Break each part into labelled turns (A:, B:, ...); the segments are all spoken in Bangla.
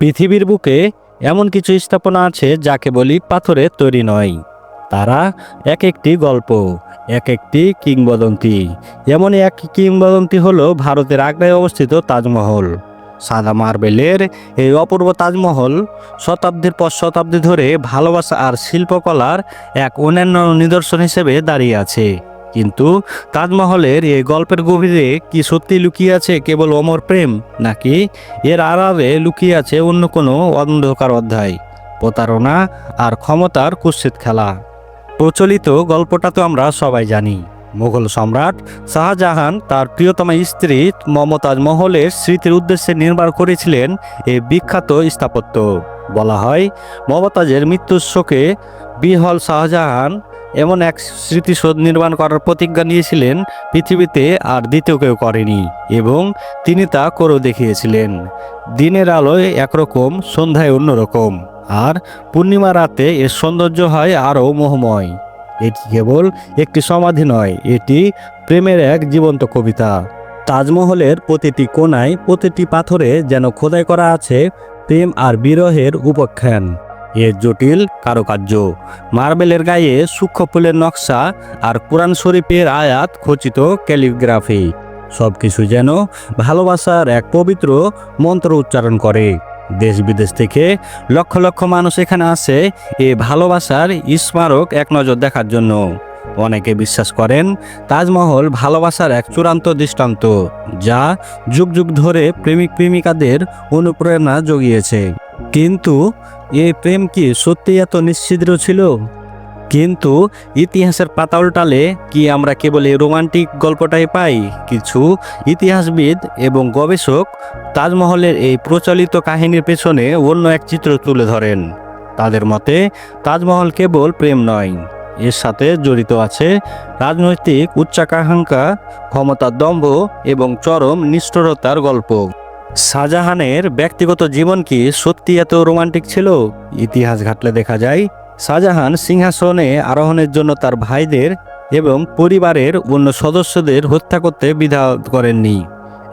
A: পৃথিবীর বুকে এমন কিছু স্থাপনা আছে যাকে বলি পাথরে তৈরি নয়। তারা এক একটি গল্প, এক একটি কিংবদন্তি। এমনই এক কিংবদন্তি হলো ভারতের আগ্রায় অবস্থিত তাজমহল। সাদা মার্বেলের এই অপূর্ব তাজমহল শতাব্দীর পর শতাব্দী ধরে ভালোবাসা আর শিল্পকলার এক অন্যান্য নিদর্শন হিসেবে দাঁড়িয়ে আছে। কিন্তু তাজমহলের এই গল্পের গভীরে কি সত্যি লুকিয়ে আছে কেবল অমর প্রেম, নাকি এর আড়ালে লুকিয়ে আছে অন্য কোনো অন্ধকার অধ্যায়? প্রতারণা আর ক্ষমতার কুৎসিত খেলা। প্রচলিত গল্পটা তো আমরা সবাই জানি। মুঘল সম্রাট শাহজাহান তার প্রিয়তমা স্ত্রী মমতাজ মহলের স্মৃতির উদ্দেশ্যে নির্মাণ করেছিলেন এই বিখ্যাত স্থাপত্য। বলা হয়, মমতাজের মৃত্যুর শোকে বিহল শাহজাহান এমন এক স্মৃতিসৌধ নির্মাণ করার প্রতিজ্ঞা নিয়েছিলেন পৃথিবীতে আর দ্বিতীয় কেউ করেনি এবং তিনি তা করেও দেখিয়েছিলেন। দিনের আলোয় একরকম, সন্ধ্যায় অন্যরকম। আর পূর্ণিমা রাতে এর সৌন্দর্য হয় আরও মোহময়। এটি কেবল একটি সমাধি নয়, এটি প্রেমের এক জীবন্ত কবিতা। তাজমহলের প্রতিটি কোণায় প্রতিটি পাথরে যেন খোদাই করা আছে প্রেম আর বিরহের উপাখ্যান। এর জটিল কারুকার্য। মার্বেলের গায়ে সূক্ষ্ম ফুলের নকশা আর কোরআন শরীফের আয়াত খচিত ক্যালিগ্রাফি। সবকিছু যেন ভালোবাসার এক পবিত্র মন্ত্র উচ্চারণ করে। দেশ বিদেশ থেকে লক্ষ লক্ষ মানুষ এখানে আসে এই ভালোবাসার স্মারক এক নজর দেখার জন্য। অনেকে বিশ্বাস করেন তাজমহল ভালোবাসার এক চূড়ান্ত দৃষ্টান্ত, যা যুগ যুগ ধরে প্রেমিক প্রেমিকাদের অনুপ্রেরণা জগিয়েছে। কিন্তু এই প্রেম কি সত্যি এত নিশ্চিদ্র ছিল? কিন্তু ইতিহাসের পাতা উল্টালে কি আমরা কেবল এই রোমান্টিক গল্পটাই পাই? কিছু ইতিহাসবিদ এবং গবেষক তাজমহলের এই প্রচলিত কাহিনীর পেছনে অন্য এক চিত্র তুলে ধরেন। তাদের মতে, তাজমহল কেবল প্রেম নয়, এর সাথে জড়িত আছে রাজনৈতিক উচ্চাকাঙ্ক্ষা, ক্ষমতার দম্ভ এবং চরম নিষ্ঠুরতার গল্প। শাহজাহানের ব্যক্তিগত জীবন কি সত্যি এত রোমান্টিক ছিল? ইতিহাস ঘাটলে দেখা যায়, শাহজাহান সিংহাসনে আরোহণের জন্য তার ভাইদের এবং পরিবারের অন্য সদস্যদের হত্যা করতে বিধা করেননি।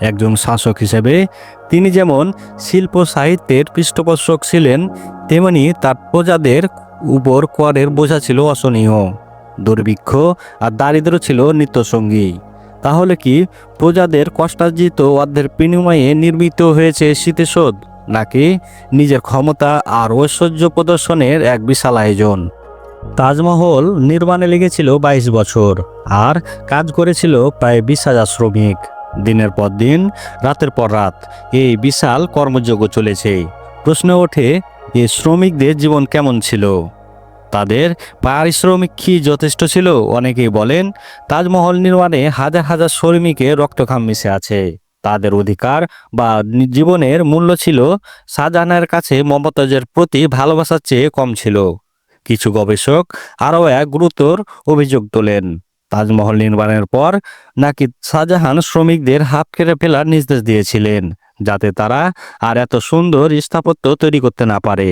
A: একজন শাসক হিসেবে তিনি যেমন শিল্প সাহিত্যের পৃষ্ঠপোষক ছিলেন, তেমনি তার প্রজাদের উপর করের বোঝা ছিল অসহনীয়। দুর্ভিক্ষ আর দারিদ্র ছিল নিত্যসঙ্গী। তাহলে কি প্রজাদের কষ্টার্জিত অর্ধের বিনিময়ে নির্মিত হয়েছে শীতেশোধ নাকি নিজের ক্ষমতা আর ঐশ্বর্য প্রদর্শনের এক বিশাল আয়োজন? তাজমহল নির্মাণে লেগেছিল বাইশ বছর, আর কাজ করেছিল প্রায় বিশ হাজার শ্রমিক। দিনের পর দিন, রাতের পর রাত, এই বিশাল কর্মযজ্ঞ চলেছে। প্রশ্ন ওঠে এই শ্রমিকদের জীবন কেমন ছিল? তাদের পারিশ্রমিক কি যথেষ্ট ছিল? অনেকেই বলেন, তাজমহল নির্মাণে হাজার হাজার শ্রমিকের রক্তঘাম মিশে আছে। তাদের অধিকার বা জীবনের মূল্য ছিল শাহজাহানের কাছে মমতাজের প্রতি ভালোবাসার চেয়ে কম ছিল। কিছু গবেষক আরও এক গুরুতর অভিযোগ তোলেন, তাজমহল নির্মাণের পর নাকি শাহজাহান শ্রমিকদের হাত কেটে ফেলার নির্দেশ দিয়েছিলেন, যাতে তারা আর এত সুন্দর স্থাপত্য তৈরি করতে না পারে।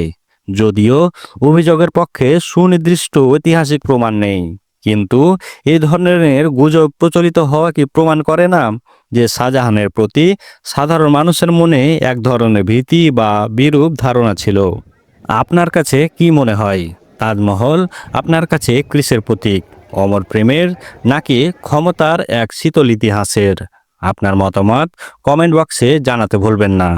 A: যদিও অভিযোগের পক্ষে সুনির্দিষ্ট ঐতিহাসিক প্রমাণ নেই। কিন্তু এই ধরনের গুজব প্রচলিত হওয়া কি প্রমাণ করে না যে শাহজাহানের প্রতি সাধারণ মানুষের মনে এক ধরনের ভীতি বা বিরূপ ধারণা ছিল? আপনার কাছে কি মনে হয়? তাজমহল আপনার কাছে কৃষের প্রতীক, অমর প্রেমের নাকি ক্ষমতার এক শীতল ইতিহাসের? আপনার মতামত কমেন্ট বক্সে জানাতে ভুলবেন না।